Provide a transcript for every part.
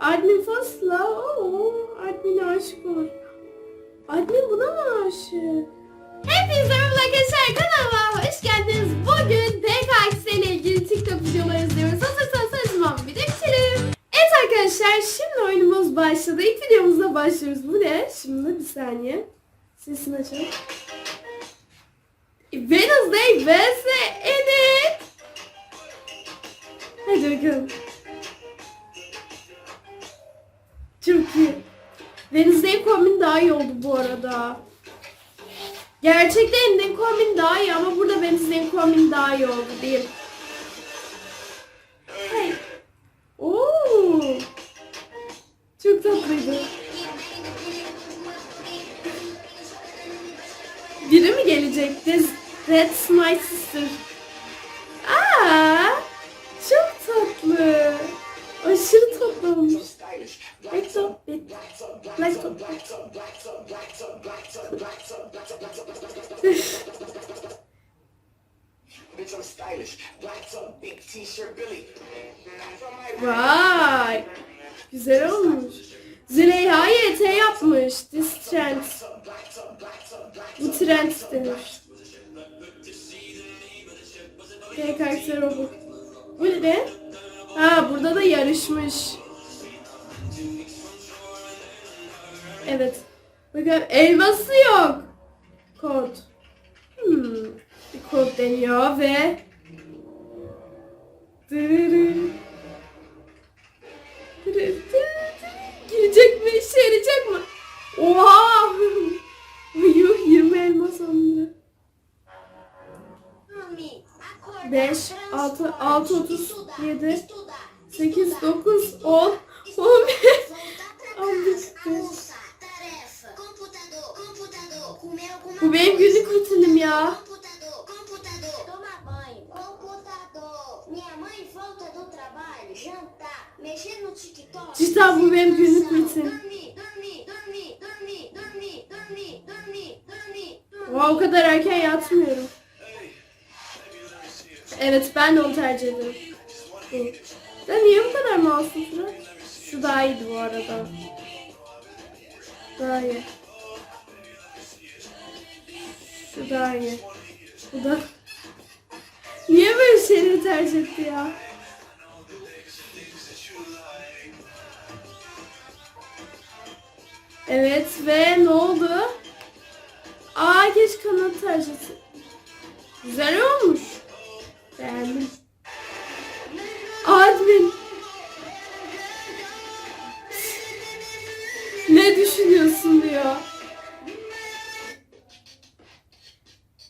Admin fasla. Oo, admin aşık olur. Admin buna mı aşık? Hepinize merhaba arkadaşlar kanalıma hoş geldiniz. Bugün PKX ile ilgili TikTok videoları izliyoruz. Hazırsanız zaman bir de bitirelim. Evet arkadaşlar şimdi oyunumuz başladı. İlk videomuzla başlıyoruz. Bu ne? Şimdi bir saniye. Sesini açalım. Wednesday vs Edit. Hadi bakalım. İyi. Wednesday kombin daha iyi oldu bu arada. Gerçekte End'in kombin daha iyi ama burada Wednesday'in kombin daha iyi oldu değil. Hey. Oo. Çok tatlıydı. Biri mi gelecek? This, that's my sister. Aa, çok tatlı. Aşırı tatlı olmuş. Let's go. Let's go. Vay. Güzel olmuş. Züleyha YT yapmış. This trend. Bu trend demiş. Karakter o bu. Bu ne? Ha burada da yarışmış. Evet. Bakın elması yok. Kod. Hmm. Bir kod deniyor ve. Girecek mi? İşe yarayacak mı? Oha! Yuh 20 elmas alındı. 5, 6, 6, 37, 8, 9, 10, 11, 11, Bu benim gözü kurtunum ya. Cidden bu benim gözü kurtunum. Wow, o kadar erken yatmıyorum. Evet ben de onu tercih ederim. Ben niye bu kadar masumsun? Şu daha iyiydi bu arada. Daha iyi. Şu daha iyi. Bu da. Niye böyle şeyleri tercih etti ya? Evet ve ne oldu? Aa geç kanat tercih etti. Güzel olmuş. Beğendim. Admin. Ne düşünüyorsun diyor.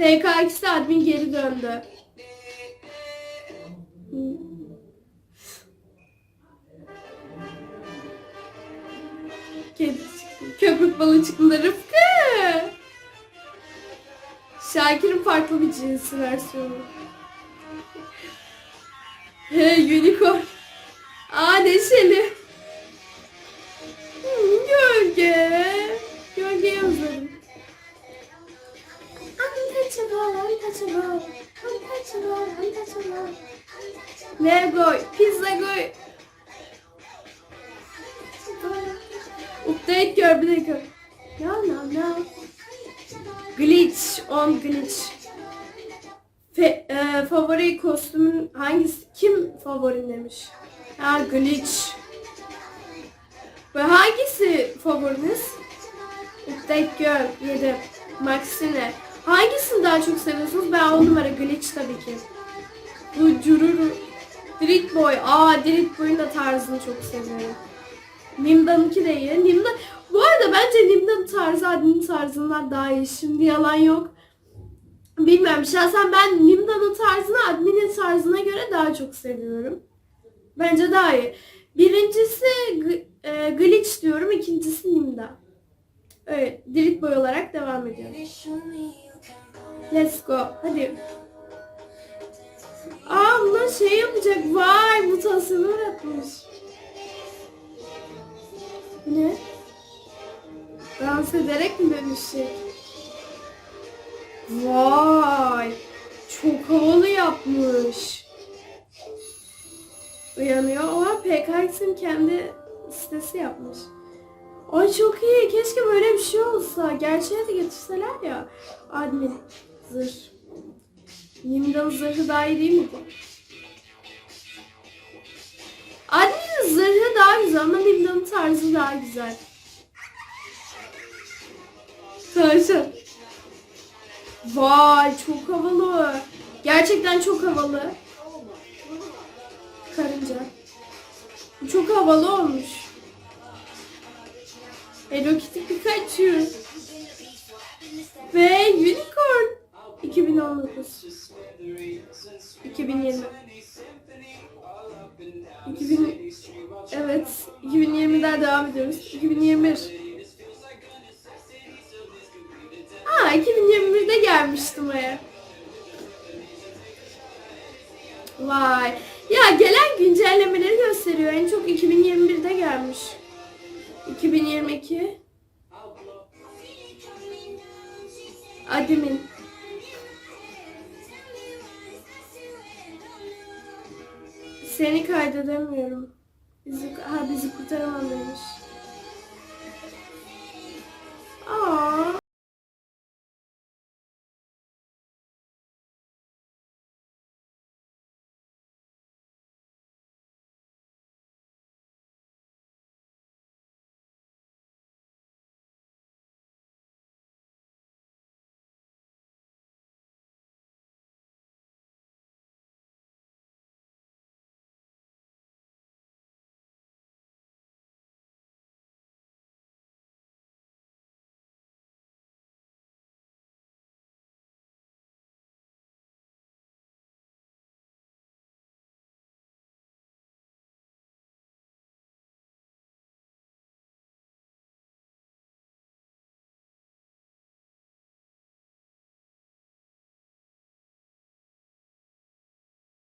PKX'de admin geri döndü. Kedi. Köpük balığı çıktı Rıfkı. Şakir'in farklı bir cinsi versiyonu. He unicorn. Aa neşeli. Untouchable. Lego, pizza goy. Update gör bir dakika. No no no. Glitch on glitch. Fe, e, favori kostümün hangisi? Kim favorin demiş? Ha glitch. Ve hangisi favoriniz? Update Girl 7. Maxine. Hangisini daha çok seviyorsunuz? Ben on numara glitch tabii ki. Bu Cururu. Dirit Boy. Aa Dirit Boy'un da tarzını çok seviyorum. Nimda'nınki de iyi. Nimda, bu arada bence Nimda'nın tarzı Adin'in tarzından daha iyi. Şimdi yalan yok. Bilmiyorum. Şahsen ben Nimda'nın tarzını Admin'in tarzına göre daha çok seviyorum. Bence daha iyi. Birincisi e, Glitch diyorum. ikincisi Nimda. Evet. Dirit boy olarak devam ediyorum. Let's go. Hadi. Aa bunlar şey yapacak. Vay mutasyonu. Bu Ne? Dans ederek mi dönüşecek? Vay. Çok havalı yapmış. Uyanıyor ama PKX'in kendi sitesi yapmış. Ay çok iyi. Keşke böyle bir şey olsa. Gerçeğe de getirseler ya. Admin. Zırh. Yimda'nın zırhı daha iyi değil miydi? Admin'in zırhı daha güzel ama Yimda'nın tarzı daha güzel. Tavşan. Vay çok havalı. Gerçekten çok havalı. Karınca. Çok havalı olmuş. Hello Kitty Pikachu. Ve Unicorn. 2019. 2020. 2000 Evet, 2020'den devam ediyoruz. 2021. Aa, 2021'de gelmiştim oraya. Vay. Ya gelen güncellemeleri gösteriyor. En çok 2021'de gelmiş. 2022. Admin. Seni kaydedemiyorum. Bizi, ha bizi kurtaramam demiş. Aa.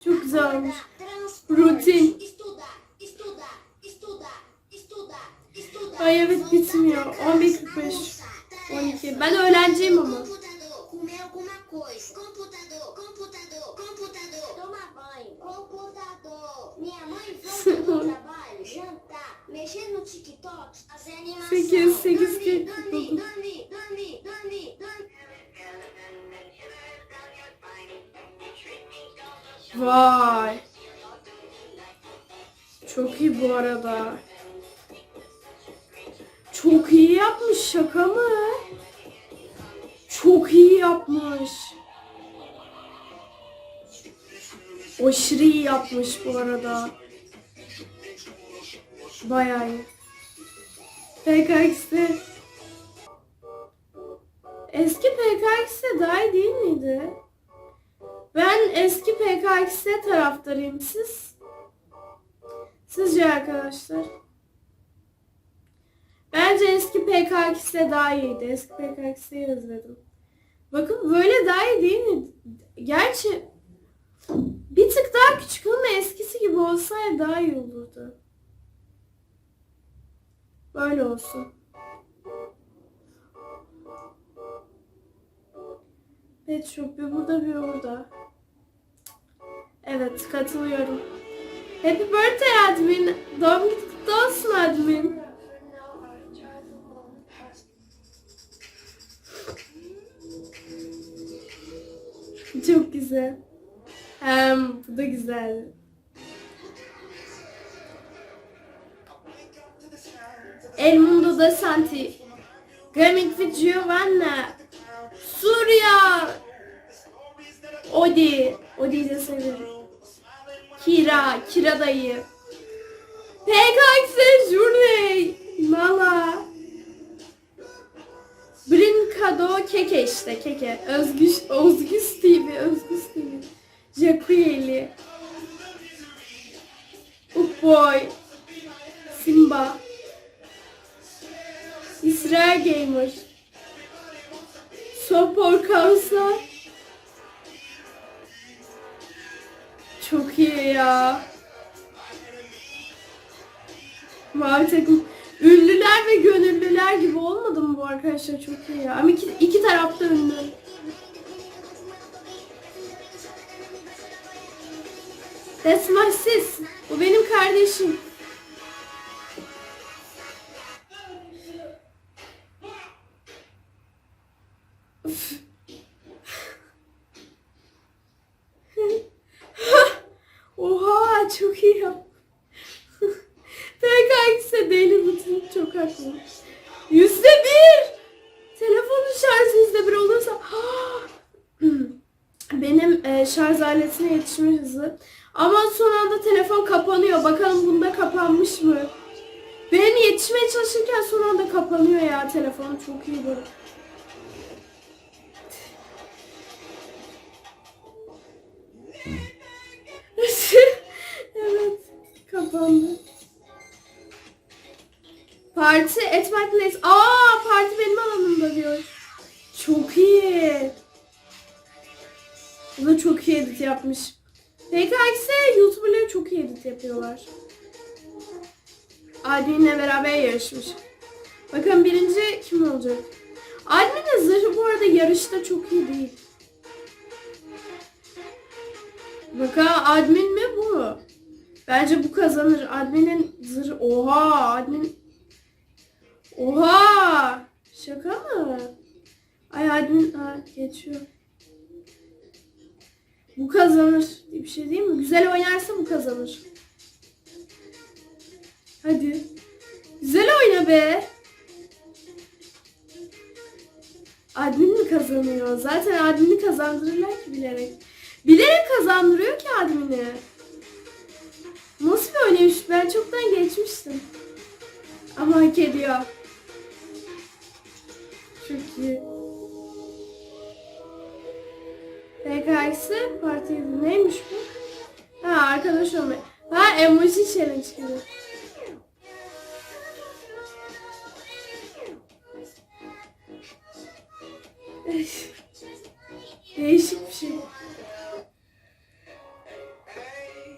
Çok güzel olmuş. Rutin. Ay evet bitmiyor. 11.45. 12. Ben öğlenciyim ama. Computador, comer alguma Vay. Çok iyi bu arada. Çok iyi yapmış şaka mı? Çok iyi yapmış. Aşırı iyi yapmış bu arada. Bayağı iyi. PKX'de Eski PKX'de daha iyi değil miydi? Eski PKX'e taraftarıyım. Siz? Sizce arkadaşlar? Bence eski PKX'e daha iyiydi. Eski PKX'yi özledim. Bakın böyle daha iyi değil mi? Gerçi bir tık daha küçük ama eskisi gibi olsaydı daha iyi olurdu. Böyle olsun. Pet Shop bir burada bir orada. Evet katılıyorum. Happy birthday admin. Doğum günü kutlu olsun admin. Çok güzel. Hem bu da güzel. El Mundo da Santi. Gaming with Giovanna. Surya. Odi. Odi'yi de severim. Kira. Kira dayı. PKX Jurney. Mala. Brinkado Keke işte Keke. Özgüç, Özgüç TV. Özgüç TV. Jacqueline. Upboy. Simba. İsrail Gamer. Sopor Kavsa. Ya. Mavi. Ünlüler ve gönüllüler gibi olmadı mı bu arkadaşlar? Çok iyi ya. Ama iki, iki tarafta ünlü. That's my sis. Bu benim kardeşim. Aletine yetişme hızı. Ama son anda telefon kapanıyor. Bakalım bunda kapanmış mı? Benim yetişmeye çalışırken son anda kapanıyor ya telefon. Çok iyi böyle. evet. Kapandı. Parti at my place. Aa parti benim alanımda diyor. Çok iyi. Bu çok iyi edit yapmış. PKX'e YouTuber'ları çok iyi edit yapıyorlar. Admin'le beraber yarışmış. Bakın birinci kim olacak? Admin'in zırhı bu arada yarışta çok iyi değil. Bakın admin mi bu? Bence bu kazanır. Admin'in zırhı... Oha! Admin... Oha! Şaka mı? Ay admin... Ha, geçiyor. Bu kazanır. Bir şey değil mi? Güzel oynarsa bu kazanır. Hadi. Güzel oyna be. Admin mi kazanıyor? Zaten admini kazandırırlar ki bilerek. Bilerek kazandırıyor ki admini. Nasıl bir oynayış? Ben çoktan geçmiştim. Ama hak ediyor. Çok iyi. PKX'i parti neymiş bu? Ha arkadaş olma. Ha emoji challenge gibi. Değişik bir şey.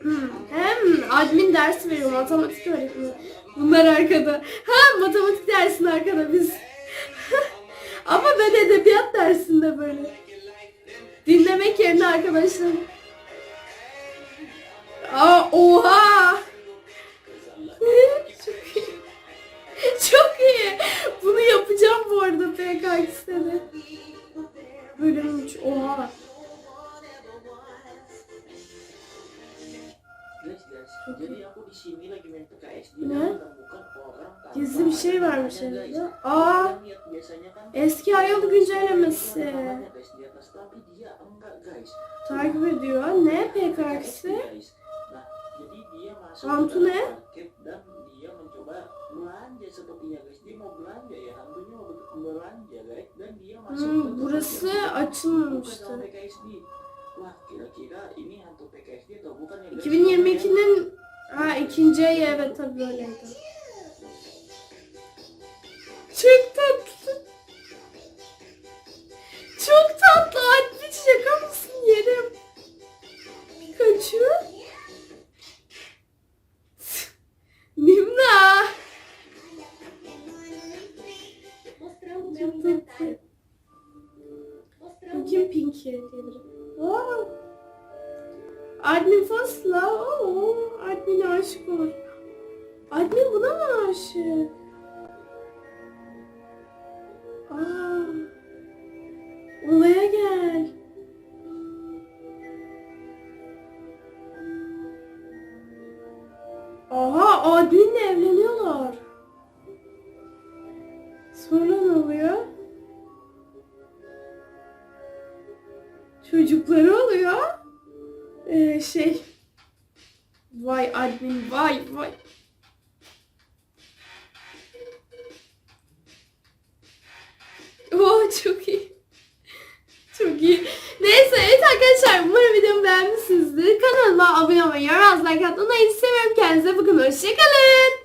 Hmm, Hem admin dersi veriyor matematik öğretmeni. Bunlar arkada. Ha matematik dersinde arkada biz. Ama ben edebiyat dersinde böyle. Dinlemek yerine arkadaşlar. Aa oha. Çok iyi. Çok iyi. Bunu yapacağım bu arada PKX'de de. Bölüm 3. Oha. Jadi aku di sini lagi main PKS Ne? menemukan orang Gizli bir şey varmış tangannya, guys. herhalde. Aa. Eski ayol güncellemesi. di. Takip ediyor. Ne masuk Hantu ne? Hmm, burası açılmamıştı. PKSD. Wah, kira-kira ini hantu PKSD atau bukan ya guys? 2022'nin ha ikinci ayı evet tabii öyleydi. Çok tatlı. Çok tatlı Admin şaka mısın yerim. Kaçıyor. Nimna. Çok tatlı. Bakayım Pinky diyebilirim. Aa. Admin Fasla. Oo, Admin'e aşık olur. Admin buna mı aşık? Aa. Olaya gel. Aha Admin'le evleniyorlar. Sonra ne oluyor? Çocukları oluyor. Ee, şey. Vay admin vay vay. Oh çok iyi. Çok iyi. Neyse evet arkadaşlar umarım videomu beğenmişsinizdir. Kanalıma abone olmayı, yorum like atmayı unutmayın. Seviyorum kendinize bakın. Hoşçakalın.